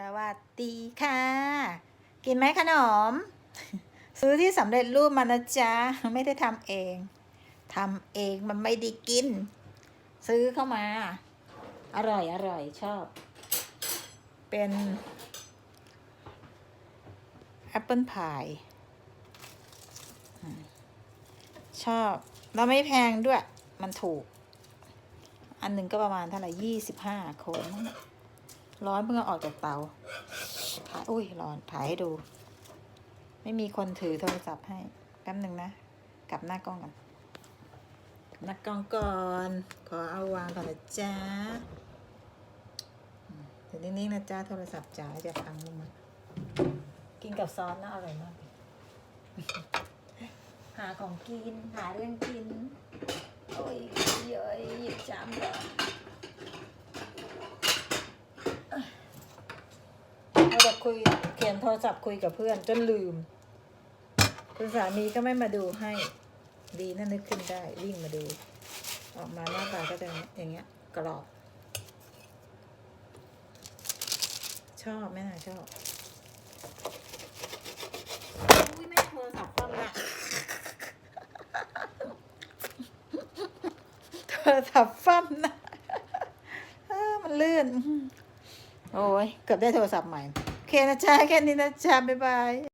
สวัสดีค่ะ กินไหมขนม ซื้อที่สำเร็จรูปมานะจ๊ะ ไม่ได้ทำเองทำเองมันไม่ได้กิน ซื้อเข้ามา อร่อยอร่อยชอบ เป็นแอปเปิลพายชอบแล้วไม่แพงด้วย มันถูก อันหนึ่งก็ประมาณเท่าไหร่ยี่สิบห้าคน ร้อนเพิ่งอออกจากเตาถ่ายอุ้ยร้อนถ่ายให้ดู ไม่มีคนถือโทรศัพท์ให้แป๊บหนึ่งนะ กลับหน้ากล้องกันหน้ากล้องก่อน ขอเอาวางก่อนนะจ๊ะเดี๋ยวนิ่งๆนะจ๊ะโทรศัพท์จ๋าจะพังลงมากินกับซอสนะอร่อยมาก หาของกิน หาเรื่องกิน โอ้ยเย้ยหยิบจามก่อนเราจะ คุยเขียนโทรศัพท์คุยกับเพื่อนจนลืม คุณสามีก็ไม่มาดูให้ ดีนั่นนึกขึ้นได้วิ่งมาดู ออกมาหน้าตาก็จะอย่างเงี้ย กรอบ ชอบแม่น่าชอบอุ้ยแม่โทรศัพท์คว่ำละโทรศัพท์ฟั่มนะเออมันลื่น โอ้ย เกือบได้โทรศัพท์ใหม่ โอเคนะจ๊ะแค่นี้นะจ๊ะบ๊ายบาย